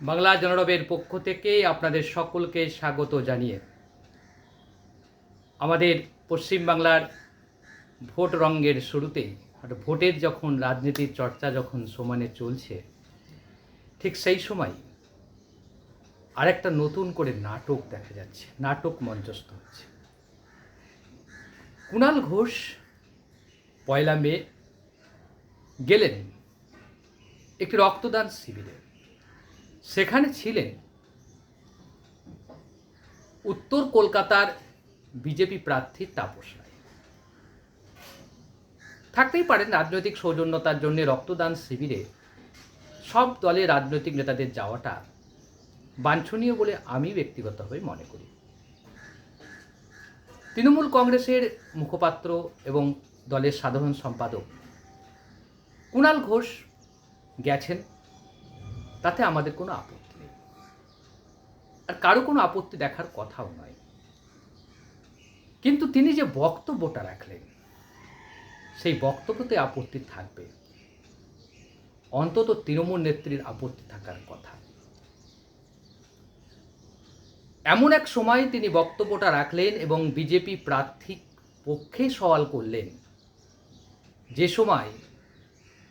বাংলা জনরবের পক্ষ থেকে আপনাদের সকলকে স্বাগত জানিয়ে আমাদের পশ্চিমবাংলার ভোট রঙ্গের শুরুতে আর ভোটের যখন রাজনীতির চর্চা যখন সমানে চলছে, ঠিক সেই সময় আরেকটা নতুন করে নাটক দেখা যাচ্ছে, নাটক মঞ্চস্থ হচ্ছে। কুণাল ঘোষ পয়লা মে গেলেন একটি রক্তদান শিবিরে। সেখানে ছিলেন। উত্তর কলকাতার বিজেপি প্রার্থী তাপস রায়। থাকতেই পারেন রাজনৈতিক সৌজন্যতার জন্য রক্তদান শিবিরে সব দলের রাজনৈতিক নেতাদের যাওয়াটা বাঞ্ছনীয় বলে আমি ব্যক্তিগতভাবে মনে করি। তৃণমূল কংগ্রেসের মুখপাত্র এবং দলের সাধারণ সম্পাদক কুণাল ঘোষ গেছেন। তাতে আমাদের কোনো আপত্তি নেই। আর কারও কোনো আপত্তি দেখার কথাও নয়। কিন্তু তিনি যে বক্তব্যটা রাখলেন, সেই বক্তব্যতে আপত্তি থাকবে। অন্তত তৃণমূল নেত্রীর আপত্তি থাকার কথা। এমন এক সময় তিনি বক্তব্যটা রাখলেন এবং বিজেপি প্রার্থী পক্ষে সওয়াল করলেন, যে সময়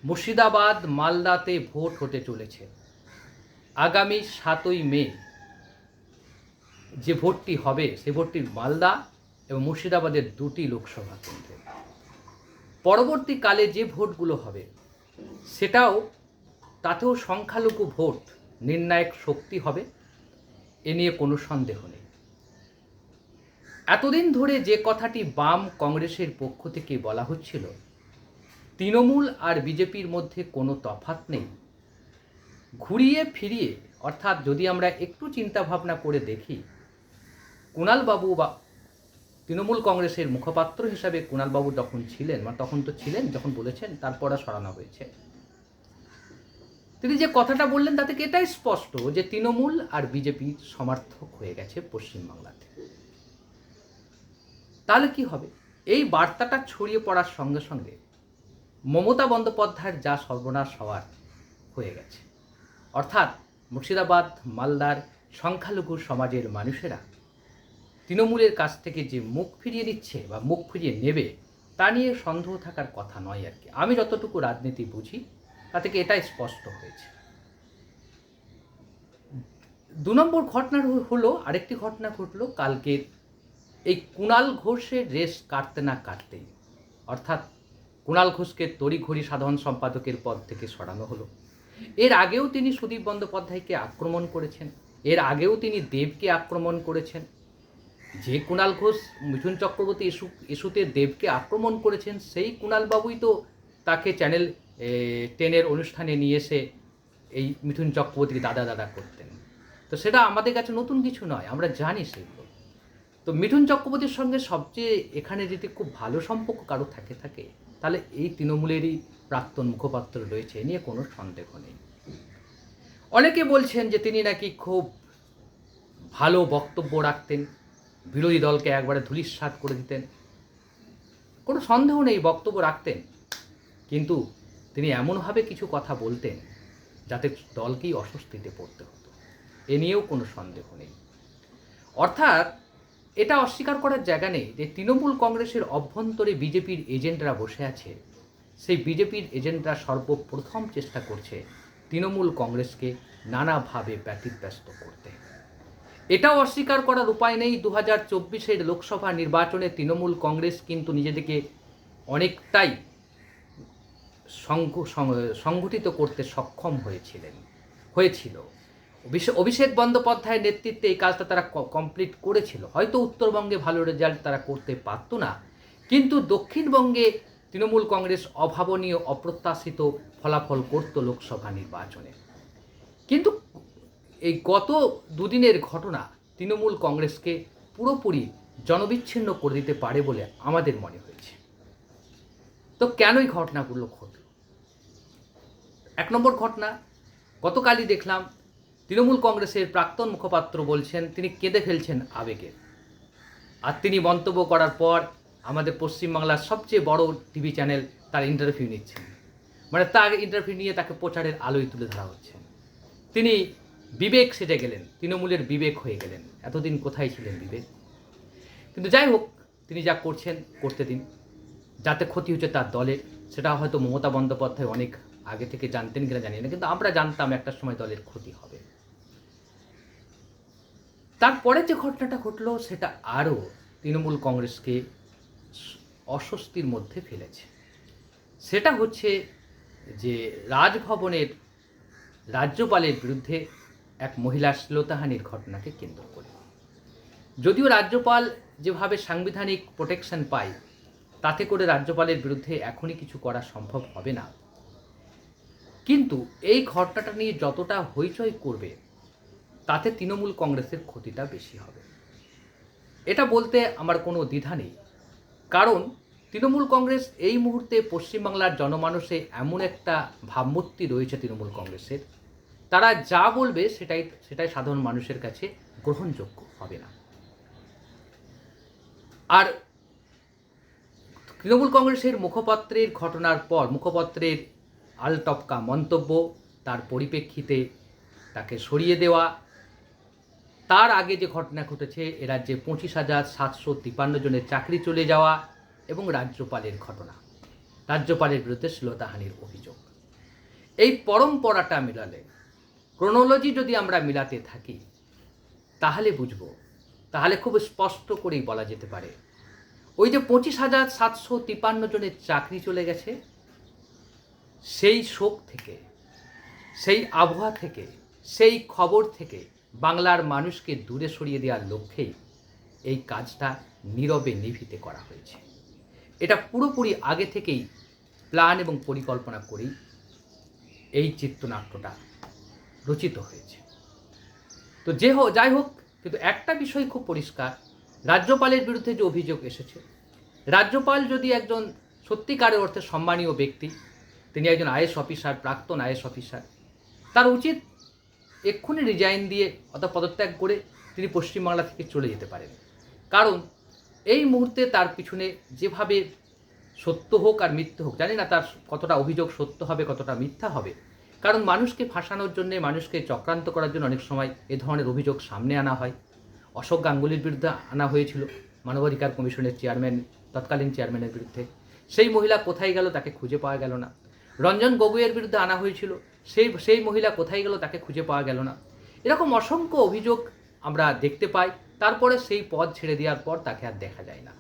মুর্শিদাবাদ মালদাতে ভোট হতে চলেছে। আগামী সাতই মে যে ভোটটি হবে, সে ভোটটি মালদা এবং মুর্শিদাবাদের দুটি লোকসভা কেন্দ্রে। পরবর্তীকালে যে ভোটগুলো হবে, সেটাও তাতেও সংখ্যালঘু ভোট নির্ণায়ক শক্তি হবে, এ নিয়ে কোনো সন্দেহ নেই। এতদিন ধরে যে কথাটি বাম কংগ্রেসের পক্ষ থেকে বলা হচ্ছিল, তৃণমূল আর বিজেপির মধ্যে কোনো তফাত নেই। ঘুরিয়ে ফিরিয়ে, অর্থাৎ যদি আমরা একটু চিন্তা ভাবনা করে দেখি, কুণালবাবু বা তৃণমূল কংগ্রেসের মুখপাত্র হিসাবে কুণালবাবু যখন ছিলেন, বা তখন তো ছিলেন যখন বলেছেন তারপর সরানো হয়েছে। তিনি যে কথাটা বললেন, তাতে এটাই স্পষ্ট যে তৃণমূল আর বিজেপির সমার্থক হয়ে গেছে পশ্চিমবাংলাতে? তাহলে কি হবে? এই বার্তাটা ছড়িয়ে পড়ার সঙ্গে সঙ্গে মমতা বন্দ্যোপাধ্যায়ের যা সর্বনাশ হওয়ার হয়ে গেছে। অর্থাৎ মুর্শিদাবাদ, মালদার সংখ্যালঘু সমাজের মানুষেরা। তৃণমূলের কাছ থেকে যে মুখ ফিরিয়ে দিচ্ছে বা মুখ ফিরিয়ে নেবে, তা নিয়ে সন্দেহ থাকার কথা নয় আর কি। আমি যতটুকু রাজনীতি বুঝি, তা থেকে এটাই স্পষ্ট হয়েছে। দু নম্বর ঘটনা হলো আরেকটি ঘটনা ঘটলো কালকের এই কুণাল ঘোষের রেস কাটতে না কাটতেই। অর্থাৎ কুণাল ঘোষকে তড়িঘড়ি সাধারণ সম্পাদকের পদ থেকে সরানো হলো। এর আগেও তিনি সুদীপ বন্দ্যোপাধ্যায়কে আক্রমণ করেছেন। এর আগেও তিনি দেবকে আক্রমণ করেছেন। যে কুণাল ঘোষ, মিঠুন চক্রবর্তী ইস্যু ইস্যুতে দেবকে আক্রমণ করেছেন, সেই কুণালবাবুই তো তাকে চ্যানেল টেনের অনুষ্ঠানে নিয়ে এসে এই মিঠুন চক্রবর্তীকে দাদা দাদা করতেন। তো সেটা আমাদের কাছে নতুন কিছু নয়, আমরা জানি সেগুলো। তো মিঠুন চক্রবর্তীর সঙ্গে সবচেয়ে এখানে যদি খুব ভালো সম্পর্ক কারও থাকে থাকে? তাহলে এই তৃণমূলেরই প্রাক্তন মুখপাত্র রয়েছে নিয়ে কোনো সন্দেহ নেই। অনেকে বলছেন যে তিনি নাকি খুব ভালো বক্তব্য রাখতেন, বিরোধী দলকে একবারে ধুলিস্বাদ করে দিতেন। কোনো সন্দেহ নেই, বক্তব্য রাখতেন। কিন্তু তিনি এমনভাবে কিছু কথা বলতেন যাতে দলকেই অস্বস্তিতে পড়তে হতো। এ নিয়েও কোনো সন্দেহ নেই। অর্থাৎ এটা অস্বীকার করার জায়গা নেই যে তৃণমূল কংগ্রেসের অভ্যন্তরে বিজেপির এজেন্টরা বসে আছে। সেই বিজেপির এজেন্টরা সর্বপ্রথম চেষ্টা করছে তৃণমূল কংগ্রেসকে নানাভাবে ব্যতিব্যস্ত করতে। এটাও অস্বীকার করার উপায় নেই। দু হাজার চব্বিশের লোকসভা নির্বাচনে তৃণমূল কংগ্রেস কিন্তু নিজেদেরকে অনেকটাই সংগঠিত করতে সক্ষম হয়েছিলেন হয়েছিল। অভিষেক বন্দ্যোপাধ্যায়ের নেতৃত্বে এই কাজটা তারা কমপ্লিট করেছিল। হয়তো উত্তরবঙ্গে ভালো রেজাল্ট তারা করতে পারত না। কিন্তু দক্ষিণবঙ্গে তৃণমূল কংগ্রেস অভাবনীয়, অপ্রত্যাশিত ফলাফল করত লোকসভা নির্বাচনে। কিন্তু এই গত দুদিনের ঘটনা তৃণমূল কংগ্রেসকে পুরোপুরি জনবিচ্ছিন্ন করে দিতে পারে বলে আমাদের মনে হয়েছে। তো কেন এই ঘটনাগুলো ঘটল? এক নম্বর ঘটনা, গতকালই দেখলাম তৃণমূল কংগ্রেসের প্রাক্তন মুখপাত্র বলছেন, তিনি কেঁদে ফেলছেন আবেগে। আর তিনি মন্তব্য করার পর আমাদের পশ্চিমবাংলার সবচেয়ে বড় টিভি চ্যানেল তার ইন্টারভিউ নিচ্ছেন। মানে তার ইন্টারভিউ নিয়ে তাকে প্রচারের আলোয় তুলে ধরা হচ্ছে। তিনি বিবেক সেজে গেলেন, তৃণমূলের বিবেক হয়ে গেলেন। এতদিন কোথায় ছিলেন বিবেক? কিন্তু যাই হোক, তিনি যা করছেন, করতে দিন। যাতে ক্ষতি হচ্ছে তার দলের, সেটা হয়তো মমতা বন্দ্যোপাধ্যায় অনেক আগে থেকে জানতেন কিনা জানি না, কিন্তু আমরা জানতাম একটা সময় দলের ক্ষতি হবে। তারপরে যে ঘটনাটা ঘটলো, সেটা আরও তৃণমূল কংগ্রেসকে অস্বস্তির মধ্যে ফেলেছে। সেটা হচ্ছে যে রাজভবনের রাজ্যপালের বিরুদ্ধে এক মহিলার শ্লীলতাহানির ঘটনাকে কেন্দ্র করে। যদিও রাজ্যপাল যেভাবে সাংবিধানিক প্রোটেকশন পায়, তাতে করে রাজ্যপালের বিরুদ্ধে এখনই কিছু করা সম্ভব হবে না। কিন্তু এই ঘটনাটা নিয়ে যতটা হইচই করবে তাতে তৃণমূল কংগ্রেসের ক্ষতিটা বেশি হবে। এটা বলতে আমার কোনো দ্বিধা নেই। কারণ তৃণমূল কংগ্রেস এই মুহূর্তে পশ্চিমবাংলার জনমানসে এমন একটা ভাবমূর্তি রয়েছে তৃণমূল কংগ্রেসের। তারা যা বলবে সেটাই সেটাই সাধারণ মানুষের কাছে গ্রহণযোগ্য হবে না। আর তৃণমূল কংগ্রেসের মুখপাত্রের ঘটনার পর, মুখপাত্রের আলটপকা মন্তব্য তার পরিপ্রেক্ষিতে তাকে সরিয়ে দেওয়া তার আগে যে ঘটনা ঘটেছে, এ রাজ্যে পঁচিশ হাজার সাতশো তিপান্ন জনের চাকরি চলে যাওয়া এবং রাজ্যপালের ঘটনা। রাজ্যপালের বিরুদ্ধে শ্লীলতাহানির অভিযোগ। এই পরম্পরাটা মিলালে, ক্রোনোলজি যদি আমরা মিলাতে থাকি, তাহলে বুঝব, তাহলে খুব স্পষ্ট করেই বলা যেতে পারে, ওই যে পঁচিশ হাজার সাতশো তিপান্ন জনের চাকরি চলে গেছে, সেই শোক থেকে, সেই আবহাওয়া থেকে, সেই খবর থেকে বাংলার মানুষকে দূরে সরিয়ে দেওয়ার লক্ষ্যেই এই কাজটা নীরবে নিভিতে করা হয়েছে। এটা পুরোপুরি আগে থেকেই প্ল্যান এবং পরিকল্পনা করেই এই চিত্রনাট্যটা রচিত হয়েছে। তো যে হোক, যাই হোক, কিন্তু একটা বিষয় খুব পরিষ্কার। রাজ্যপালের বিরুদ্ধে যে অভিযোগ এসেছে, রাজ্যপাল যদি একজন সত্যিকারের অর্থে সম্মানীয় ব্যক্তি, তিনি একজন আইএস অফিসার, প্রাক্তন আইএস অফিসার, তার উচিত এক্ষুনি রিজাইন দিয়ে অথবা পদত্যাগ করে তিনি পশ্চিমবাংলা থেকে চলে যেতে পারেন। কারণ এই মুহূর্তে তার পিছনে যেভাবে সত্য হোক আর মিথ্যে হোক, জানি না তার কতটা অভিযোগ সত্য হবে, কতটা মিথ্যা হবে, কারণ মানুষকে ফাঁসানোর জন্যে, মানুষকে চক্রান্ত করার জন্য অনেক সময় এ ধরনের অভিযোগ সামনে আনা হয়। অশোক গাঙ্গুলির বিরুদ্ধে আনা হয়েছিল মানবাধিকার কমিশনের চেয়ারম্যান তৎকালীন চেয়ারম্যানের বিরুদ্ধে। সেই মহিলা কোথায় গেল তাকে খুঁজে পাওয়া গেল না। রঞ্জন গগৈয়ের বিরুদ্ধে আনা হয়েছিল, সেই সেই মহিলা কোথায় গেল তাকে খুঁজে পাওয়া গেল না। এরকম অসংখ্য অভিযোগ আমরা দেখতে পাই, তারপরে সেই পদ ছেড়ে দেওয়ার পর তাকে আর দেখা যায় না।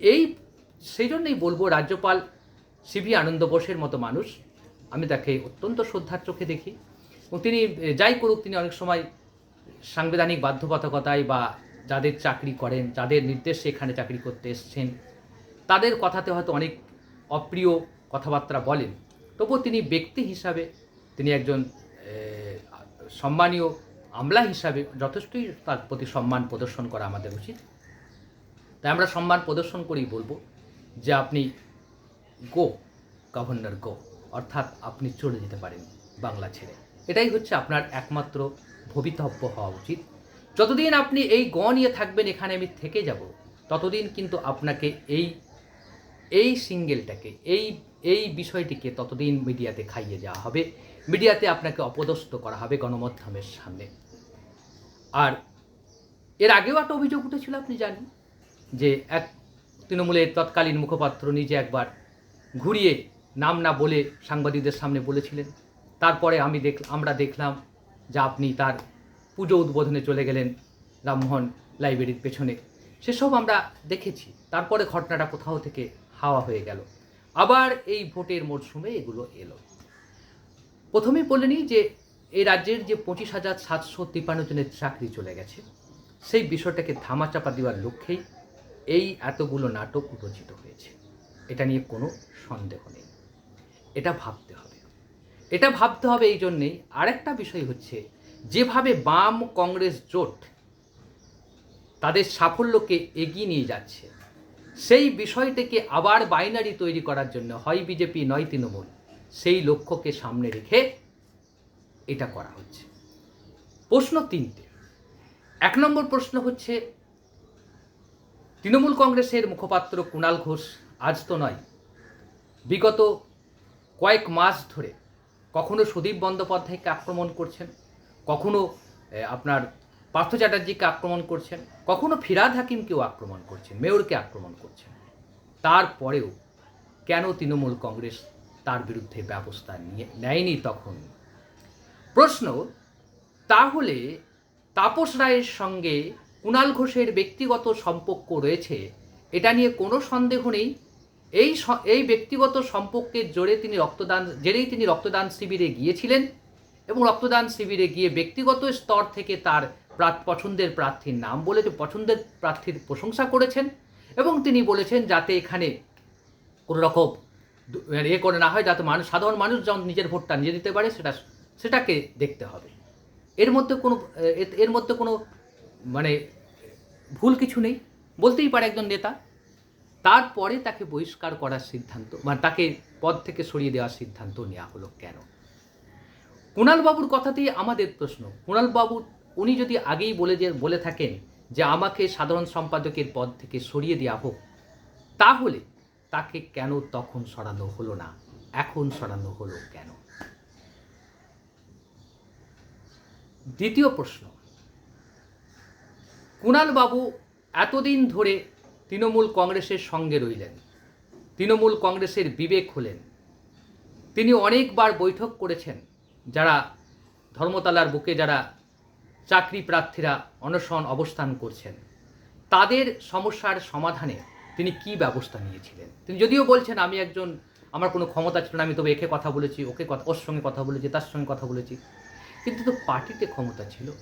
এই, সেই জন্যই বলব রাজ্যপাল সিভি আনন্দ বোসের মতো মানুষ, আমি তাকে অত্যন্ত শ্রদ্ধার চোখে দেখি। এবং তিনি যাই করুক, তিনি অনেক সময় সাংবিধানিক বাধ্যবাধকতায় বা যাদের চাকরি করেন, যাদের নির্দেশে এখানে চাকরি করতে এসছেন, তাদের কথাতে হয়তো অনেক অপ্রিয় কথাবার্তা বলেন, তবুও তিনি ব্যক্তি হিসাবে, তিনি একজন সম্মানীয় আমলা হিসাবে যথেষ্টই তার প্রতি সম্মান প্রদর্শন করা আমাদের উচিত। তাই আমরা সম্মান প্রদর্শন করেই বলব যে আপনি গো, গভর্নর গো, অর্থাৎ আপনি চলে যেতে পারেন বাংলা ছেড়ে। এটাই হচ্ছে আপনার একমাত্র ভবিতব্য হওয়া উচিত। যতদিন আপনি এই গ নিয়ে থাকবেন, এখানে আমি থেকে যাব, ততদিন কিন্তু আপনাকে এই এই সিঙ্গেলটাকে, এই এই বিষয়টিকে ততদিন মিডিয়াতে খাইয়ে যাওয়া হবে। মিডিয়াতে আপনাকে অপদস্থ করা হবে গণমাধ্যমের সামনে। আর এর আগেও একটা অভিযোগ উঠেছিল, আপনি জানেন, যে এক তৃণমূলের তৎকালীন মুখপাত্র নিজে একবার ঘুরিয়ে নাম না বলে সাংবাদিকদের সামনে বলেছিলেন। তারপরে আমি দেখ, আমরা দেখলাম যে আপনি তার পুজো উদ্বোধনে চলে গেলেন রামমোহন লাইব্রেরির পেছনে। সেসব আমরা দেখেছি। তারপরে ঘটনাটা কোথাও থেকে হাওয়া হয়ে গেল। আবার এই ভোটের মরশুমে এগুলো এলো। প্রথমেই বলে নিই যে এই রাজ্যের যে পঁচিশ হাজার সাতশো তিপ্পান্ন জনের চাকরি চলে গেছে, সেই বিষয়টাকে ধামাচাপা দেওয়ার লক্ষ্যেই এই এতগুলো নাটক রচিত হয়েছে। এটা নিয়ে কোনো সন্দেহ নেই। এটা ভাবতে হবে। এটা ভাবতে হবে এই জন্যেই আরেকটা বিষয় হচ্ছে, যেভাবে বাম কংগ্রেস জোট তাদের সাফল্যকে এগিয়ে নিয়ে যাচ্ছে সেই বিষয়টিকে আবার বাইনারি তৈরি করার জন্য হয় বিজেপি নয় তৃণমূল। সেই লক্ষ্যকে সামনে রেখে এটা করা হচ্ছে। প্রশ্ন তিনটে। এক নম্বর প্রশ্ন হচ্ছে, তৃণমূল কংগ্রেসের মুখপাত্র কুণাল ঘোষ আজ তো নয়। বিগত কয়েক মাস ধরে কখনো সুদীপ বন্দ্যোপাধ্যায়কে আক্রমণ করছেন, কখনো আপনার পার্থ চ্যাটার্জিকে আক্রমণ করছেন, কখনো ফিরাদ হাকিমকেও আক্রমণ করছেন, মেয়রকে আক্রমণ করছেন। তারপরেও কেন তৃণমূল কংগ্রেস তার বিরুদ্ধে ব্যবস্থা নিয়ে, নেয়নি তখন? প্রশ্ন, তাহলে তাপস রায়ের সঙ্গে কুণাল ঘোষের ব্যক্তিগত সম্পর্ক রয়েছে, এটা নিয়ে কোনো সন্দেহ নেই? এই এই ব্যক্তিগত সম্পর্কের জোরে তিনি রক্তদান, জেরেই তিনি রক্তদান শিবিরে গিয়েছিলেন এবং রক্তদান শিবিরে গিয়ে ব্যক্তিগত স্তর থেকে তার পছন্দের প্রার্থীর নাম বলে যে পছন্দের প্রার্থীর প্রশংসা করেছেন এবং তিনি বলেছেন যাতে এখানে কোনো রকম মানে এ করে না হয়, যাতে মানুষ, সাধারণ মানুষ যেমন নিজের ভোটটা নিয়ে দিতে পারে, সেটা, সেটাকে দেখতে হবে। এর মধ্যে কোনো এর মধ্যে কোনো মানে ভুল কিছু নেই। বলতেই পারে একজন নেতা। তারপরে তাকে বহিষ্কার করার সিদ্ধান্ত মানে তাকে পদ থেকে সরিয়ে দেওয়ার সিদ্ধান্ত নেওয়া হলো কেন? কুণালবাবুর কথাতেই আমাদের প্রশ্ন। কুণালবাবু উনি যদি আগেই বলে যে, বলে থাকেন যে, আমাকে সাধারণ সম্পাদকের পদ থেকে সরিয়ে দেওয়া হোক, তাহলে তাকে কেন তখন সরানো হলো না? এখন সরানো হলো কেন? দ্বিতীয় প্রশ্ন। কুণালবাবু এতদিন ধরে তৃণমূল কংগ্রেসের সঙ্গে রইলেন। তৃণমূল কংগ্রেসের বিবেক হলেন। তিনি অনেকবার বৈঠক করেছেন, যারা ধর্মতলার বুকে, যারা চাকরি প্রার্থীরা অনশন অবস্থান করছেন। তাদের সমস্যার সমাধানে তিনি কি ব্যবস্থা নিয়েছিলেন? তিনি যদিও বলছেন, আমি একজন, আমার কোনো ক্ষমতা ছিল না, আমি তবে একে কথা বলেছি, ওকে কথা, ওর সঙ্গে কথা বলেছি, তার সঙ্গে কথা বলেছি। কিন্তু তো পার্টিতে ক্ষমতা ছিল।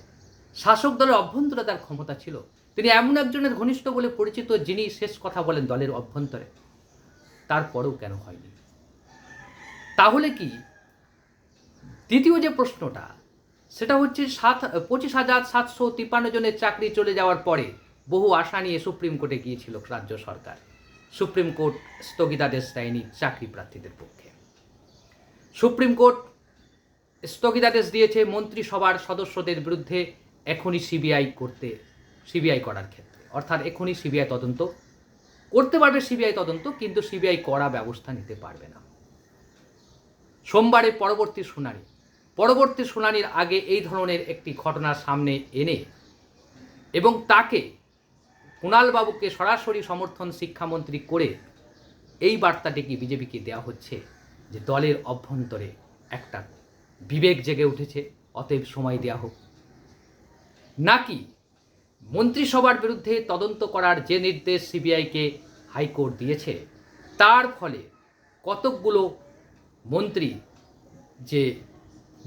শাসক দলের অভ্যন্তরে তার ক্ষমতা ছিল। তিনি এমন একজনের ঘনিষ্ঠ বলে পরিচিত, যিনি শেষ কথা বলেন দলের অভ্যন্তরে। তারপরেও কেন হয়নি? তাহলে কি? দ্বিতীয় যে প্রশ্নটা সেটা হচ্ছে সাত, পঁচিশ হাজার সাতশো তিপ্পান্ন জনের চাকরি চলে যাওয়ার পরে বহু আশা নিয়ে সুপ্রিম কোর্টে গিয়েছিল রাজ্য সরকার। সুপ্রিম কোর্ট স্থগিতাদেশ দেয়নি চাকরি প্রার্থীদের পক্ষে। সুপ্রিম কোর্ট স্থগিতাদেশ দিয়েছে মন্ত্রিসভার সদস্যদের বিরুদ্ধে এখনই সিবিআই করতে, সিবিআই করার ক্ষেত্রে। অর্থাৎ এখনই সিবিআই তদন্ত করতে পারবে সিবিআই তদন্ত, কিন্তু সিবিআই করা ব্যবস্থা নিতে পারবে না। সোমবারে পরবর্তী শুনানি পরবর্তী শুনানির আগে এই ধরনের একটি ঘটনা সামনে এনে এবং তাকে কুণালবাবুকে সরাসরি সমর্থন শিক্ষামন্ত্রী করে এই বার্তাটি কি বিজেপিকে দেওয়া হচ্ছে যে দলের অভ্যন্তরে একটা বিবেক জেগে উঠেছে, অতএব সময় দেওয়া হোক। নাকি মন্ত্রিসভার বিরুদ্ধে তদন্ত করার যে নির্দেশ সিবিআইকে হাইকোর্ট দিয়েছে, তার ফলে কতকগুলো মন্ত্রী যে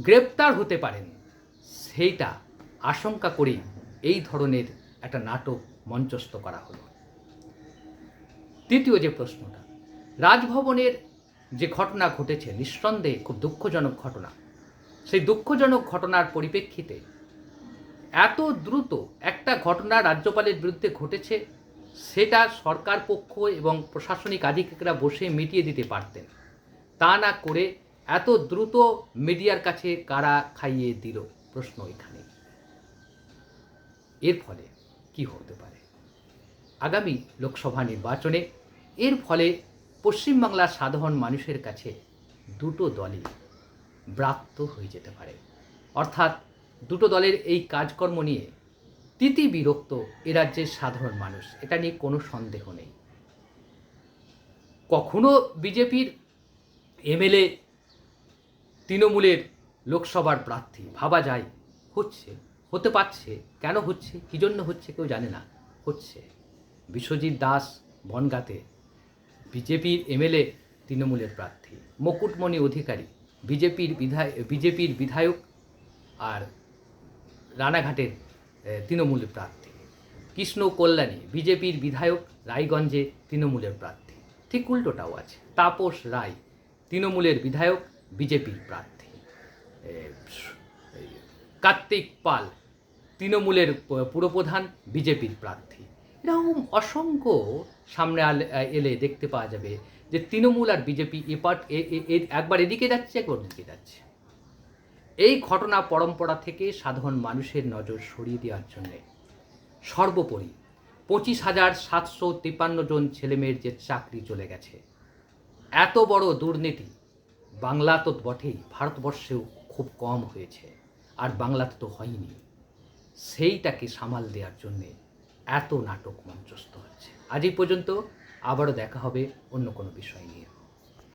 গ্রেপ্তার হতে পারেন। সেইটা আশঙ্কা করে এই ধরনের একটা নাটক মঞ্চস্থ করা হলো। তৃতীয় যে প্রশ্নটা, রাজভবনের যে ঘটনা ঘটেছে নিঃসন্দেহে খুব দুঃখজনক ঘটনা। সেই দুঃখজনক ঘটনার পরিপ্রেক্ষিতে এত দ্রুত একটা ঘটনা রাজ্যপালের বিরুদ্ধে ঘটেছে, সেটা সরকার পক্ষ এবং প্রশাসনিক আধিকারিকরা বসে মিটিয়ে দিতে পারতেন। তা না করে এত দ্রুত মিডিয়ার কাছে কারা খাইয়ে দিল প্রশ্ন এখানে। এর ফলে কি হতে পারে? আগামী লোকসভা নির্বাচনে এর ফলে পশ্চিমবাংলার সাধারণ মানুষের কাছে দুটো দলই ব্রাত্য হয়ে যেতে পারে। অর্থাৎ দুটো দলের এই কাজকর্ম নিয়ে তিতি বিরক্ত এ রাজ্যের সাধারণ মানুষ, এটা নিয়ে কোনো সন্দেহ নেই। কখনো বিজেপির এমএলএ তৃণমূলের লোকসভার প্রার্থী। ভাবা যায়, হচ্ছে, হতে পারছে, কেন হচ্ছে, কী জন্য হচ্ছে কেউ জানে না, হচ্ছে। বিশ্বজিৎ দাস বনগাতে বিজেপির এমএলএ তৃণমূলের প্রার্থী, মুকুটমণি অধিকারী, বিজেপির বিধায়, বিজেপির বিধায়ক আর রানাঘাটের তৃণমূলের প্রার্থী। কৃষ্ণ কল্যাণী, বিজেপির বিধায়ক, রায়গঞ্জে তৃণমূলের প্রার্থী। ঠিক উল্টোটাও আছে। তাপস রায়, তৃণমূলের বিধায়ক বিজেপির প্রার্থী। কার্তিক পাল, তৃণমূলের পুরপ্রধান, বিজেপির প্রার্থী। এরকম অসংখ্য সামনে এলে দেখতে পাওয়া যাবে যে তৃণমূল আর বিজেপি এপার এ- এ- এ- একবার এদিকে যাচ্ছে, একবার ওদিকে যাচ্ছে। এই ঘটনা পরম্পরা থেকে সাধারণ মানুষের নজর সরিয়ে দেওয়ার জন্যে সর্বোপরি পঁচিশ হাজার সাতশো তিপ্পান্ন জন ছেলেমেয়ের যে চাকরি চলে গেছে, এত বড় দুর্নীতি বাংলা তো বটেই, ভারতবর্ষেও খুব কম হয়েছে, আর বাংলাতে তো হয়নি। সেইটাকে সামাল দেওয়ার জন্যে এত নাটক মঞ্চস্থ হচ্ছে। আজ এই পর্যন্ত আবারও দেখা হবে অন্য কোনো বিষয় নিয়ে।